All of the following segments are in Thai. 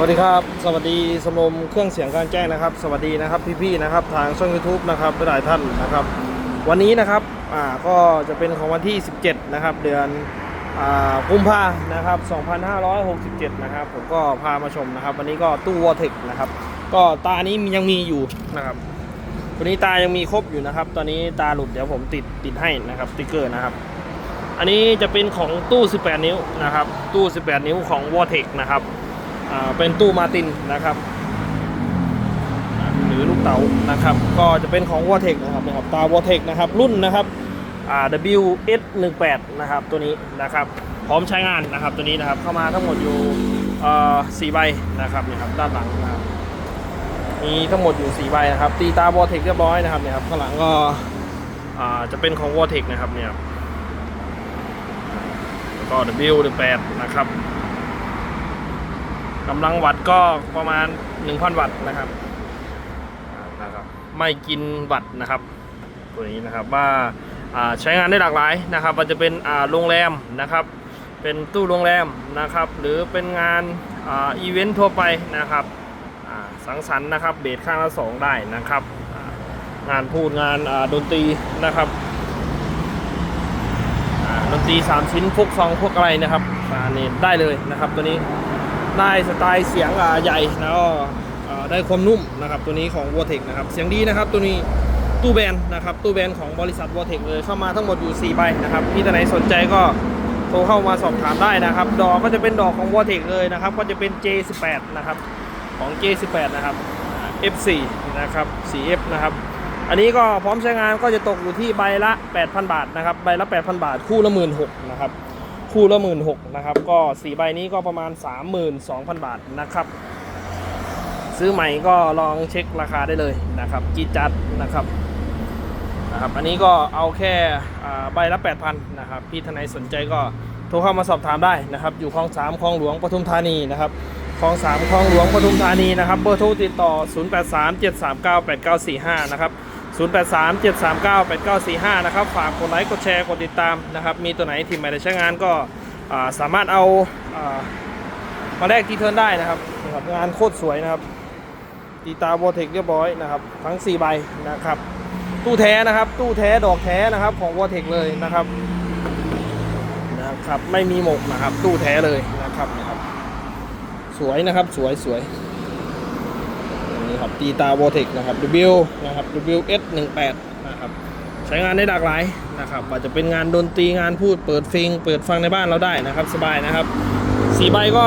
วัสดีครับ สวัสดีสมรมเครื่องเสียงการแจ้งนะครับ สวัสดีนะครับพี่ๆนะครับทางช่อง YouTube นะครับหลายท่านนะครับ วันนี้นะครับอ่าก็จะเป็นของวันที่ 17 นะครับ เดือนอ่ากุมภานะครับ 2567 นะครับ ผมก็พามาชมนะครับ วันนี้ก็ตู้วอเทคนะครับ ก็ตานี้ยังมีอยู่นะครับวันนี้ตายังมีครบอยู่นะครับ ตอนนี้ตาหลุดเดี๋ยวผมติดติดให้นะครับสติ๊กเกอร์นะครับ อันนี้จะเป็นของตู้ 18 นิ้วนะครับ ตู้ 18 นิ้วของ w a t e c นะครับ เป็นตู้มาตินนะครับหรือลูกเต๋านะครับ ก็จะเป็นของ w a t e c นะครับนะครับตา w a t e c นะครับ รุ่นนะครับ WS18 นะครับตัวนี้นะครับ พร้อมใช้งานนะครับตัวนี้นะครับเข้ามาทั้งหมดอยู่สี่ใบนะครับนี่ครับด้านหลังนะครับมีทั้งหมดอยู่สี่ใบนะครับ ตีตา w a t e c เรียบร้อยนะครับเนี่ยครับข้างหลังก็จะเป็นของ w a t e c นะครับเนี่ยแล้วก็ W18 นะครับ กำลังวัตต์ก็ประมาณ 1,000 วัตต์นะครับอ่านะครับไม่กินวัตต์นะครับตัวนี้นะครับว่าอ่าใช้งานได้หลากหลายนะครับมันจะเป็นอ่าโรงแรมนะครับเป็นตู้โรงแรมนะครับ หรือเป็นงานอ่าอีเวนต์ทั่วไปนะครับอ่าสังสรรค์นะครับเบสข้างละสองได้นะครับอ่างานพูดงานอ่าดนตรีนะครับอ่าดนตรี3ชิ้นพวกซองพวกอะไรนะครับอ่านี่ได้เลยนะครับตัวนี้ ได้สไตล์เสียงใหญ่แล้วได้ความนุ่มนะครับตัวนี้ของ v o t e c นะครับเสียงดีนะครับตัวนี้ตู้แบนนะครับตู้แบนของบริษัท v o t e c เลยเข้ามาทั้งหมดอยู่ 4 ใบนะครับมีแต่ไหนสนใจก็โทรเข้ามาสอบถามได้นะครับ ดอกก็จะเป็นดอกของ v o t e c เลยนะครับ ก็จะเป็น J18 นะครับของ J18 นะครับ F4 นะครับ 4F นะครับอันนี้ก็พร้อมใช้งานก็จะตกอยู่ที่ใบละ 8,000 บาทนะครับใบละ 8,000 บาทคู่ละ1 6ื่นนะครับ คู่ละ1 6ื่นนะครับ ก็สีใบนี้ก็ประมาณ 32,000 บาทนะครับ ซื้อใหม่ก็ลองเช็คราคาได้เลยนะครับจีจัดนะครับนะครับ อันนี้ก็เอาแค่ใบละ 8,000นะครับ พี่ทนายสนใจก็โทรเข้ามาสอบถามได้นะครับ อยู่คลอง3คลองหลวงปทุมธานีนะครับคลอง3คลองหลวงปทุมธานีนะครับ เบอร์โทรติดต่อ 0837398945 นะครับ 0837398945 นะครับ ฝากกดไลค์ กดแชร์ กดติดตามนะครับ มีตัวไหนที่ไม่ได้ใช้งานก็สามารถเอาอามาแลกทีเทิร์นได้นะครับนะครับ งานโคตรสวยนะครับตีตาโบเทคเรียบร้อยนะครับ ทั้ง 4 ใบนะครับ ตู้แท้นะครับ ตู้แท้ดอกแท้นะครับของวอเทคเลยนะครับนะครับ ไม่มีหมกนะครับ ตู้แท้เลยนะครับนะครับ สวยนะครับ สวยสวย นี่ครับตีตาโวเทคนะครับ W นะครับ WS 1 8นะครับใช้งานได้หลากหลายนะครับอาจจะเป็นงานดนตรีงานพูดเปิดเพลงเปิดฟังในบ้านเราได้นะครับสบายนะครับสีใบก็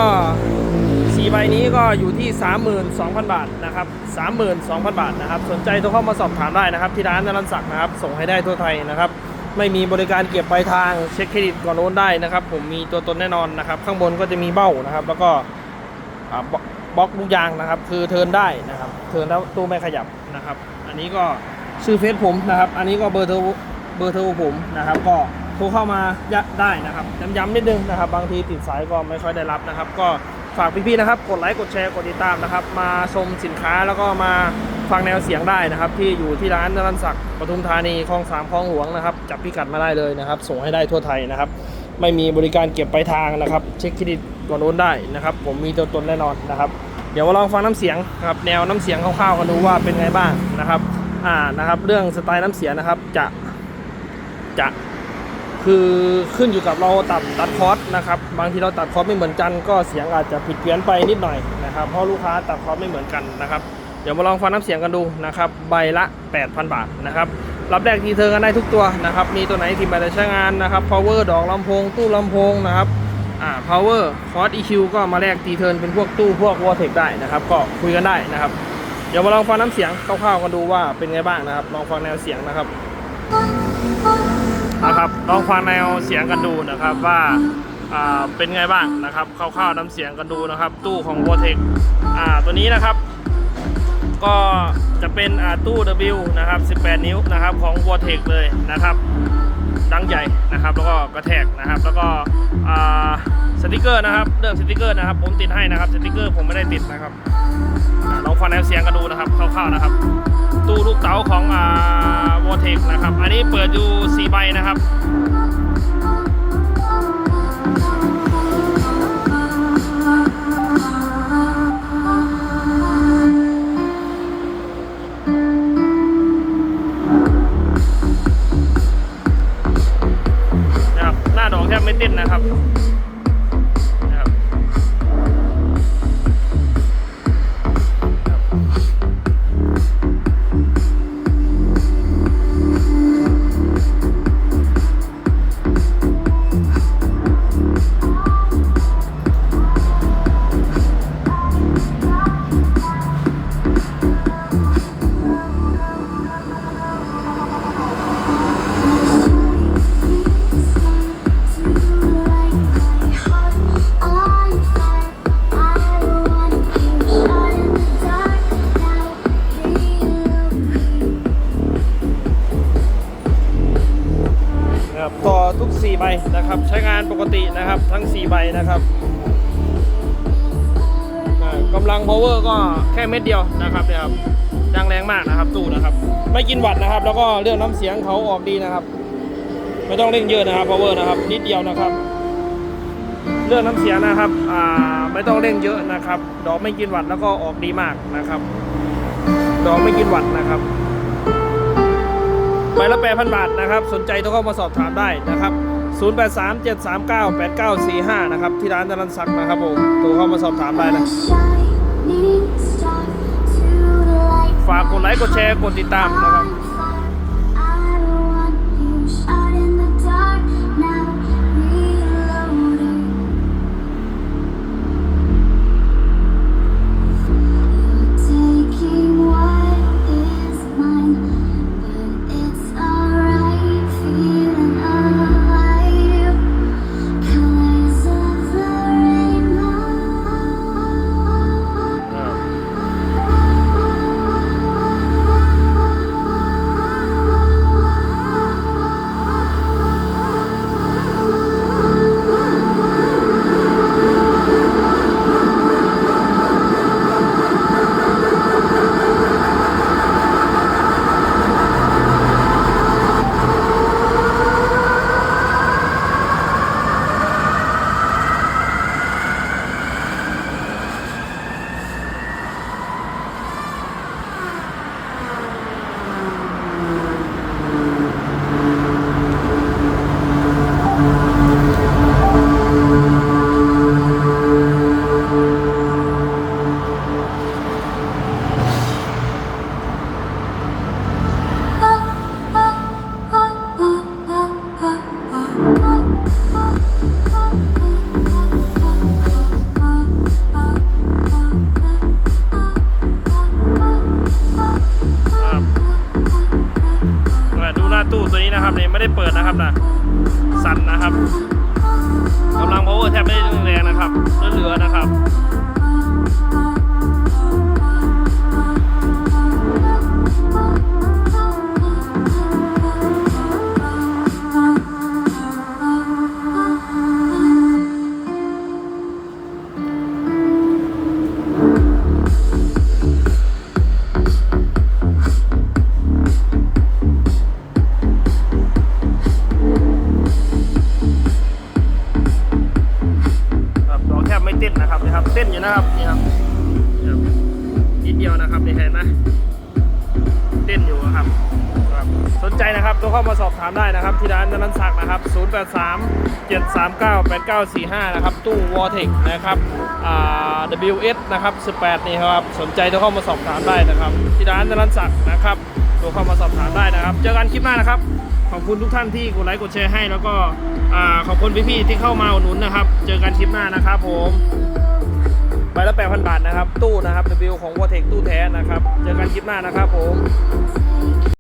สีใบนี้ก็อยู่ที่ 32,000 บาทนะครับ32,000 บาทนะครับ สนใจโทรเข้ามาสอบถามได้นะครับ ที่ร้านนรันศักดิ์นะครับ ส่งให้ได้ทั่วไทยนะครับ ไม่มีบริการเก็บปลายทางเช็คเครดิตก่อนโอนได้นะครับ ผมมีตัวตนแน่นอนนะครับ ข้างบนก็จะมีเบ้านะครับ แล้วก็บล็อกบล็อกลูกยางนะครับ คือเทิร์นได้นะครับ เทิร์นแล้วตู้ไม่ขยับนะครับ อันนี้ก็ชื่อเฟซผมนะครับ อันนี้ก็เบอร์โทรเบอร์โทรผมนะครับ ก็โทรเข้ามายะได้นะครับย้ำๆนิดนึงนะครับ บางทีติดสายก็ไม่ค่อยได้รับนะครับ ก็ฝากพี่ๆนะครับ กดไลค์กดแชร์กดติดตามนะครับ มาชมสินค้าแล้วก็มาฟังแนวเสียงได้นะครับ ที่อยู่ที่ร้านนรันศักดิ์ปทุมธานีคลองสามคลองหลวงนะครับ จับพิกัดมาได้เลยนะครับ ส่งให้ได้ทั่วไทยนะครับ ไม่มีบริการเก็บปลายทางนะครับ เช็คเครดิตก่อนโอนได้นะครับ ผมมีตัวตนแน่นอนนะครับ ดี๋ยวมาลองฟังน้ำเสียงครับแนวน้ำเสียงคร่าวๆกันดูว่าเป็นไงบ้างนะครับอ่านะครับเรื่องสไตล์น้ำเสียงนะครับจะจะคือขึ้นอยู่กับเราตัดตัดคอร์สนะครับบางทีเราตัดคอร์สไม่เหมือนกัน ก็เสียงอาจจะผิดเพี้ยนไปนิดหน่อยนะครับเพราะลูกค้าตัดคอร์สไม่เหมือนกันนะครับเดี๋ยวมาลองฟังน้ำเสียงกันดูนะครับใบละ 8,000 บาทนะครับรับแรกทีเธอกันได้ทุกตัวนะครับมีตัวไหนที่ม่ได้ใช้งานนะครับ power ดอกลำโพงตู้ลำโพงนะครับ อ่า power cross EQ ก็มาแลกตีเทิร์นเป็นพวกตู้พวก w a r t e c ได้นะครับ ก็คุยกันได้นะครับ เดี๋ยวมาลองฟังน้ำเสียงคร่าวๆกันดูว่าเป็นไงบ้างนะครับ ลองฟังแนวเสียงนะครับนะครับลองฟังแนวเสียงกันดูนะครับว่าอ่าเป็นไงบ้างนะครับคร่าวๆน้ำเสียงกันดูนะครับ ตู้ของ w a r t e c อ่าตัวนี้นะครับ ก็จะเป็นตู้ W นะครับ 18 นิ้วนะครับของ w a r t e c เลยนะครับ ดังใหญ่นะครับ แล้วก็กระแทกนะครับ แล้วก็สติกเกอร์นะครับเรื่องสติกเกอร์นะครับ ผมติดให้นะครับสติกเกอร์ผมไม่ได้ติดนะครับลองฟังแนวเสียงกันดูนะครับคร่าวๆนะครับ ตู้ลูกเต๋าของวอเทคนะครับ อันนี้เปิดอยู่4ใบนะครับ 4ใบนะครับใช้งานปกตินะครับทั้ง 4 ใบนะครับกำลัง power ก็แค่เม็ดเดียวนะครับเนี่ยครับยางแรงมากนะครับตู้นะครับ ไม่กินวัตต์นะครับ แล้วก็เรื่องน้ำเสียงเขาออกดีนะครับ ไม่ต้องเร่งเยอะนะครับ power นะครับนิดเดียวนะครับ เรื่องน้ำเสียงนะครับอ่าไม่ต้องเร่งเยอะนะครับ ดอกไม่กินวัตต์แล้วก็ออกดีมากนะครับ ดอกไม่กินวัตต์นะครับ ใบละ8,000บาทนะครับ สนใจโทรเข้ามาสอบถามได้นะครับ 0837398945 นะครับ ที่ร้านจรันศักดิ์นะครับผมโทรเข้ามาสอบถามได้นะ ฝากกดไลค์กดแชร์กดติดตามนะครับ ค นิดเดียวนะครับนี่เห็นไหมเต้นอยู่นะครับ สนใจนะครับโทรเข้ามาสอบถามได้นะครับ ที่ร้านนันศักดิ์นะครับ 083 739 8945 นะครับ ตู้ w a r t e c นะครับอ่า WS นะครับ 18 นี่ครับ สนใจโทรเข้ามาสอบถามได้นะครับ ที่ร้านนันศักดิ์นะครับโทรเข้ามาสอบถามได้นะครับ เจอกันคลิปหน้านะครับ ขอบคุณทุกท่านที่กดไลค์กดแชร์ให้ แล้วก็อ่าขอบคุณพี่ๆที่เข้ามาอุดหนุนนะครับ เจอกันคลิปหน้านะครับผม ใบละ8,000 บาทนะครับ ตู้นะครับรีวิวของวอเทคตู้แท้นะครับ เจอกันคลิปหน้านะครับผม